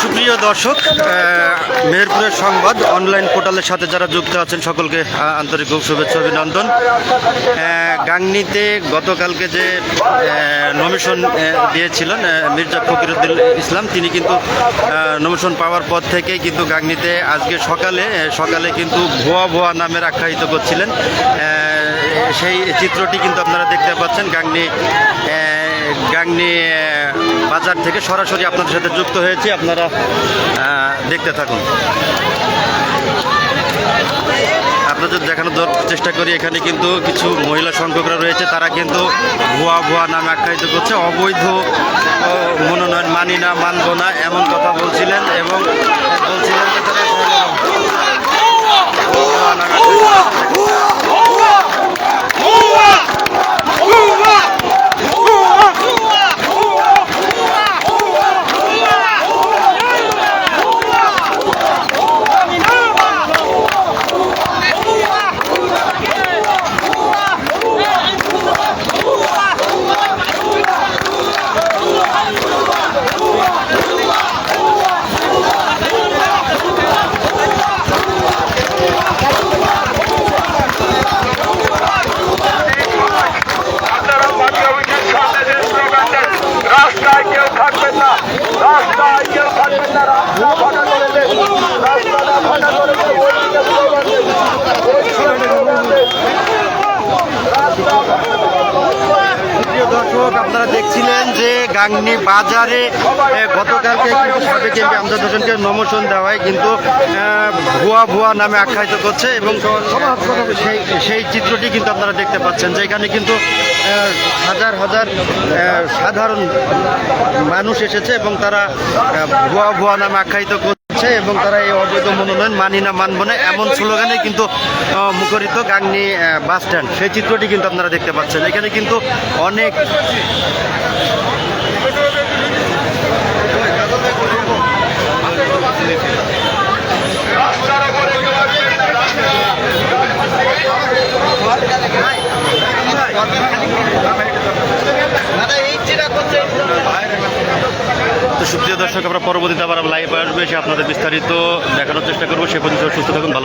সুপ্রিয় দর্শক মেহেরপুরের সংবাদ অনলাইন পোর্টালের সাথে যারা যুক্ত আছেন, সকলকে আন্তরিক শুভেচ্ছা অভিনন্দন। গাংনীতে গতকালকে যে নমিশন দিয়েছিলেন মির্জা ফকিরুদ্দিন ইসলাম, তিনি কিন্তু নমিশন পাওয়ার পর থেকেই কিন্তু গাংনীতে আজকে সকালে সকালে কিন্তু ভুয়া ভুয়া নামের আখ্যায়িত করছিলেন। সেই চিত্রটি কিন্তু আপনারা দেখতে পাচ্ছেন। গাংনী গাংনী বাজার থেকে সরাসরি আপনাদের সাথে যুক্ত হয়েছি। আপনারা দেখতে থাকুন। আপনাদের দেখানোর চেষ্টা করি। এখানে কিন্তু কিছু মহিলা সংখ্যকরা রয়েছে। তারা কিন্তু ভুয়া ভুয়া নামে আখ্যায়িত করছে। অবৈধ মনোনয়ন মানি না, মানব না, এমন কথা বলছিলেন এবং Let's go. দর্শক, আপনারা দেখছিলেন যে গাংনি বাজারে গতকালকে কিন্তু সাবেক এমপি আমজাদ হোসেনকে নমোশন দেওয়ায় কিন্তু ভুয়া ভুয়া নামে আখ্যায়িত করছে এবং সেই সেই চিত্রটি কিন্তু আপনারা দেখতে পাচ্ছেন যে এখানে কিন্তু হাজার হাজার সাধারণ মানুষ এসেছে এবং তারা ভুয়া ভুয়া নামে আখ্যায়িত করছে এবং তারা এই অবৈধ মনোনয়ন মানি না, মানব না এমন স্লোগানে কিন্তু মুখরিত গাংনি বাস স্ট্যান্ড। সেই চিত্রটি কিন্তু আপনারা দেখতে পাচ্ছেন। এখানে কিন্তু অনেক তো সুপ্রিয় দর্শক আমরা পরবর্তীতে আবার লাইভ আসবে, সে আপনাদের বিস্তারিত দেখানোর চেষ্টা করব সে পর্যন্ত সুস্থ থাকুন, ভালো।